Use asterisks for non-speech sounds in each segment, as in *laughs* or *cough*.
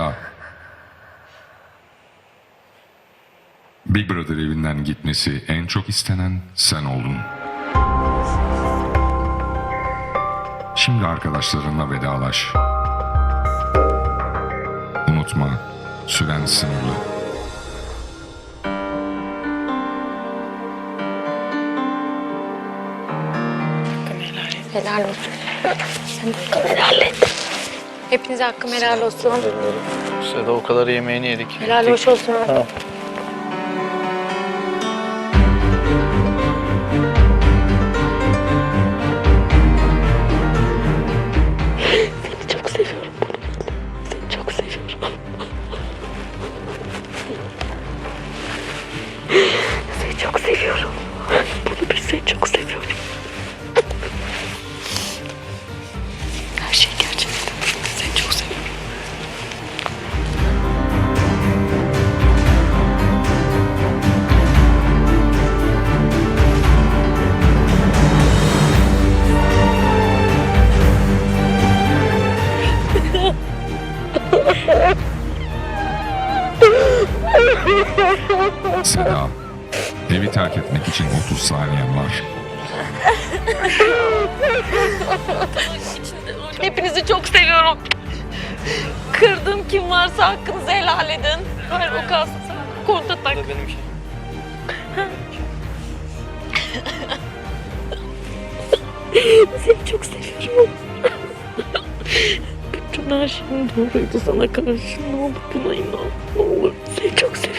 Seda. Big Brother evinden gitmesi en çok istenen sen oldun. Şimdi arkadaşlarınla vedalaş. Unutma, süren sınırlı. Helal olsun. Sen de helal et. Hepinize hakkım helal olsun. Seda o kadar yemeğini yedik. Helal hoş olsun. Tamam. Seda, evi terk etmek için 30 saniyen var. Hepinizi çok seviyorum. Kırdığım kim varsa hakkınızı helal edin. Ver o kalsın. Konta tak. Bu da benim şey. Seni çok seviyorum. Bütün her şeyim doğruydu sana karşı. Ne olur buna inan. Ne olur. Seni çok seviyorum.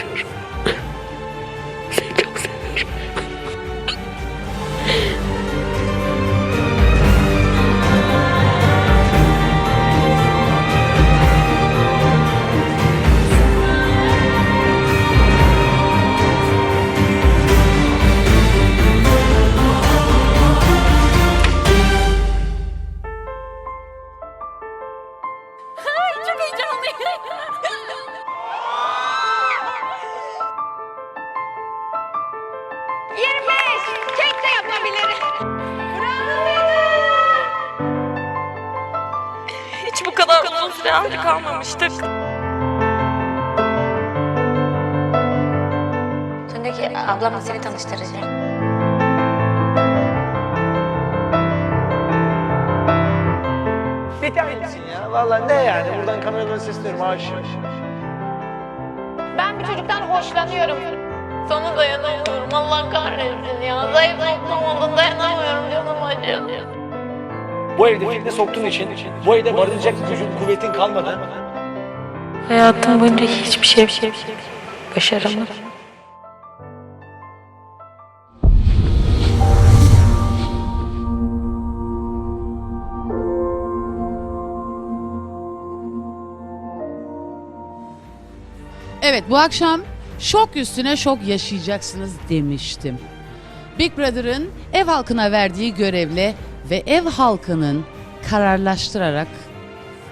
25. Kek de yapabilirim. Hiç bu kadar uzun süre halde kalmamıştık. Sondaki ablamla seni tanıştıracak. Bir tanesin ya. Vallahi ne yani? Buradan kameradan sesleniyorum. Aşık. Ben bir çocuktan hoşlanıyorum. Sana dayanamıyorum. Allah kahretsin ya. Zayıf noktam olduğunu dayanamıyorum. Canım acıyor. Bu evde fitne soktuğun için bu evde barınacak gücün, kuvvetin kalmadı. Hayatım boyunca hiçbir şey, şey başaramadım. Evet bu akşam şok üstüne şok yaşayacaksınız demiştim. Big Brother'ın ev halkına verdiği görevle ve ev halkının kararlaştırarak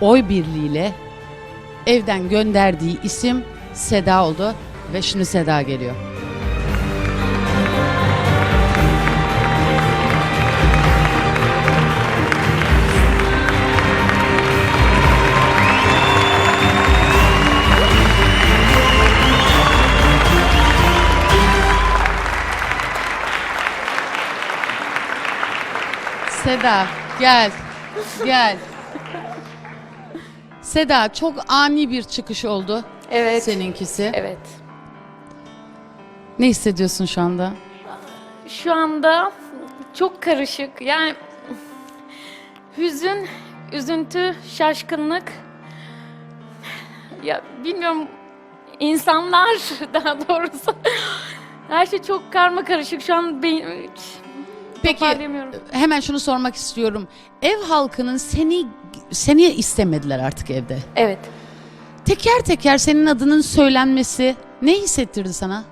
oy birliğiyle evden gönderdiği isim Seda oldu ve şimdi Seda geliyor. Seda gel. Gel. Seda çok ani bir çıkış oldu Evet. seninkisi. Evet. Ne hissediyorsun şu anda? Şu anda çok karışık. Yani hüzün, üzüntü, şaşkınlık. Ya bilmiyorum insanlar *laughs* daha doğrusu. Her şey çok karma karışık. Şu an beyin Peki hemen şunu sormak istiyorum. Ev halkının seni seni istemediler artık evde. Evet. Teker teker senin adının söylenmesi ne hissettirdi sana?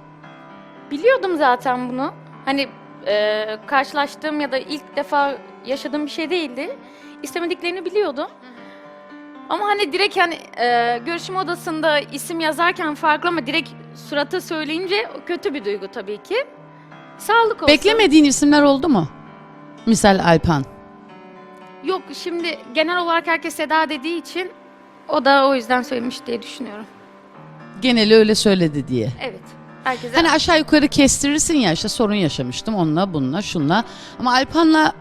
Biliyordum zaten bunu. Hani e, karşılaştığım ya da ilk defa yaşadığım bir şey değildi. İstemediklerini biliyordum. Ama hani direkt hani e, görüşüm odasında isim yazarken farklı ama direkt surata söyleyince kötü bir duygu tabii ki. Sağlık olsun. Beklemediğin isimler oldu mu? Misal Alpan. Yok şimdi genel olarak herkes Seda dediği için O da o yüzden söylemiş diye düşünüyorum. Geneli öyle söyledi diye. Evet. Herkese Hani aşağı yukarı kestirirsin ya işte sorun yaşamıştım onunla bununla şunla. Ama Alpan'la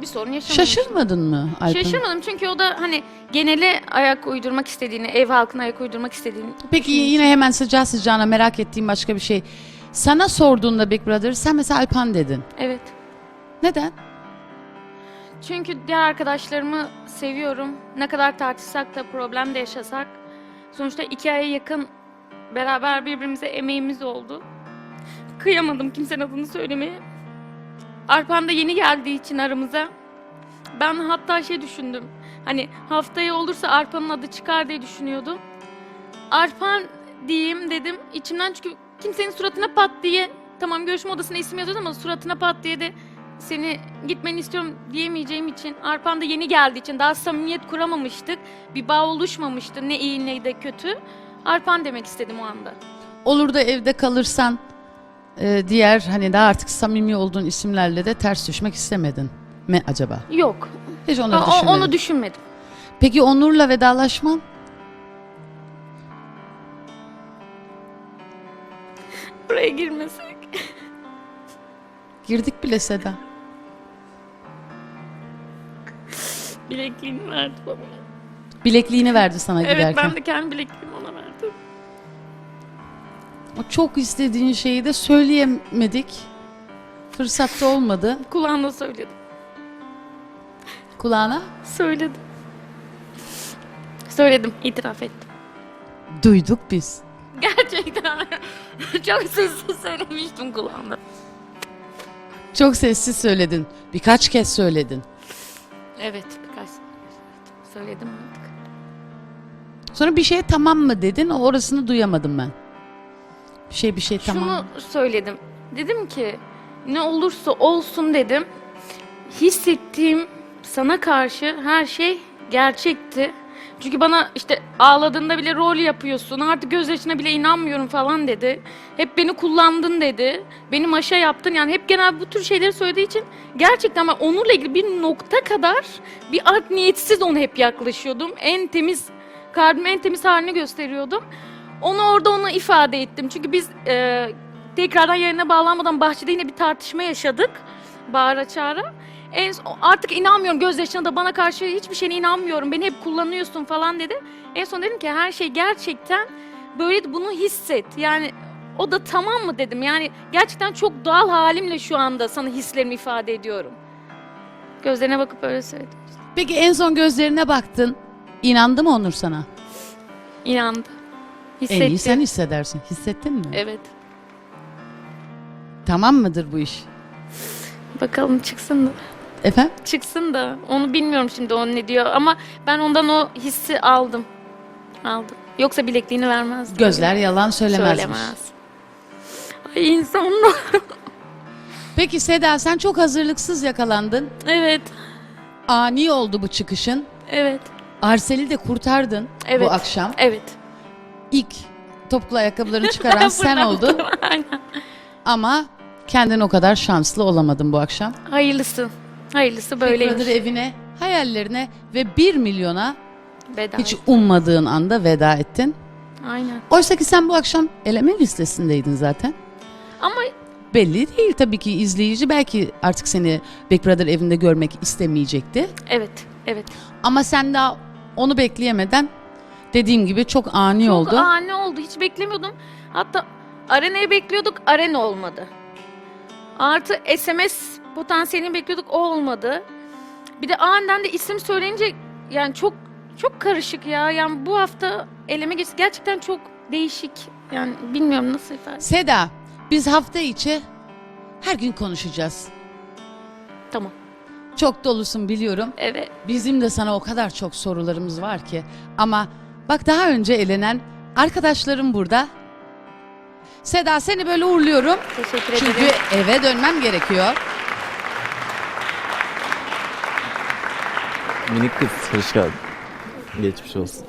bir sorun yaşamamıştım. şaşırmadın mı Alpan? Şaşırmadım çünkü o da hani genele ayak uydurmak istediğini, ev halkına ayak uydurmak istediğini. Peki yine hemen sıcağı sıcağına merak ettiğim başka bir şey. Sana sorduğunda Big Brother sen mesela Alpan dedin. Evet. Neden? Çünkü diğer arkadaşlarımı seviyorum. Ne kadar tartışsak da problem de yaşasak. Sonuçta iki aya yakın beraber birbirimize emeğimiz oldu. Kıyamadım kimsenin adını söylemeye. Arpan da yeni geldiği için aramıza. Ben hatta şey düşündüm. Hani haftaya olursa Arpan'ın adı çıkar diye düşünüyordum. Arpan diyeyim dedim. İçimden çünkü kimsenin suratına pat diye tamam görüşme odasına isim yazıyordu ama suratına pat diye de seni gitmeni istiyorum diyemeyeceğim için Arpan da yeni geldiği için daha samimiyet kuramamıştık. Bir bağ oluşmamıştı ne iyi ne de kötü. Arpan demek istedim o anda. Olur da evde kalırsan e, diğer hani daha artık samimi olduğun isimlerle de ters düşmek istemedin mi acaba? Yok. Hiç onları O- düşünmedin. onu düşünmedim. Peki Onur'la vedalaşman? Buraya girmesek. Girdik bile Seda. Bilekliğini verdi bana. Bilekliğini verdi sana Evet giderken. ben de kendi bilekliğimi ona verdim. O çok istediğin şeyi de söyleyemedik. Fırsat da olmadı. Kulağına söyledim. Kulağına Söyledim. Söyledim, itiraf ettim. duyduk biz. Gerçekten *laughs* çok sessiz söylemiştim kulağına. Çok sessiz söyledin. Birkaç kez söyledin. Evet, birkaç söyledim artık. Sonra bir şeye tamam mı dedin? Orasını duyamadım ben. Bir şey bir şey tamam. mı? Şunu söyledim. Dedim ki ne olursa olsun dedim. Hissettiğim sana karşı her şey gerçekti. Çünkü bana işte ağladığında bile rol yapıyorsun. Artık gözyaşına bile inanmıyorum falan dedi. Hep beni kullandın dedi. Beni maşa yaptın. Yani hep genel bu tür şeyleri söylediği için gerçekten ben onurla ilgili bir nokta kadar bir art niyetsiz ona hep yaklaşıyordum. En temiz kalbimi en temiz halini gösteriyordum. Onu orada ona ifade ettim. Çünkü biz e, tekrardan yayına bağlanmadan bahçede yine bir tartışma yaşadık. Bağıra çağıra. En, artık inanmıyorum gözyaşına da bana karşı hiçbir şeyine inanmıyorum. Beni hep kullanıyorsun falan dedi. En son dedim ki her şey gerçekten böyle bunu hisset. Yani o da tamam mı dedim. Yani gerçekten çok doğal halimle şu anda sana hislerimi ifade ediyorum. Gözlerine bakıp öyle söyledim. Peki en son gözlerine baktın. İnandı mı Onur sana? İnandı. Hissetti. En iyi sen hissedersin. Hissettin mi? Evet. Tamam mıdır bu iş? Bakalım çıksın da. Efendim? çıksın da onu bilmiyorum şimdi o ne diyor ama ben ondan o hissi aldım. Aldım. Yoksa bilekliğini vermezdi. Gözler yalan söylemezmiş. Söylemez. Ay insanlar. *laughs* Peki Seda sen çok hazırlıksız yakalandın. evet. Ani oldu bu çıkışın. Evet. Arsel'i de kurtardın Evet. bu akşam. Evet. İlk topuklu ayakkabılarını *laughs* çıkaran sen oldun. *laughs* Aynen. Ama kendin o kadar şanslı olamadın bu akşam. Hayırlısı. Hayırlısı böyleymiş. Big Brother evine, hayallerine ve 1 milyona Veda. hiç ummadığın anda veda ettin. Aynen. Oysa ki sen bu akşam eleme listesindeydin zaten. Ama Belli değil tabii ki izleyici belki artık seni Big Brother evinde görmek istemeyecekti. evet. Evet. Ama sen daha onu bekleyemeden dediğim gibi çok ani Çok oldu. ani oldu. Hiç beklemiyordum. Hatta arenayı bekliyorduk. Arena olmadı. Artı SMS potansiyelini bekliyorduk. O olmadı. Bir de aniden de isim söyleyince yani çok çok karışık ya. Yani bu hafta eleme geçti. Gerçekten çok değişik. Yani bilmiyorum nasıl ifade. Seda, biz hafta içi her gün konuşacağız. Tamam. Çok dolusun biliyorum. Evet. Bizim de sana o kadar çok sorularımız var ki. Ama bak daha önce elenen arkadaşlarım burada. Seda seni böyle uğurluyorum. Teşekkür Çünkü ederim. eve dönmem gerekiyor. Minik kız hoş geldin. Geçmiş olsun.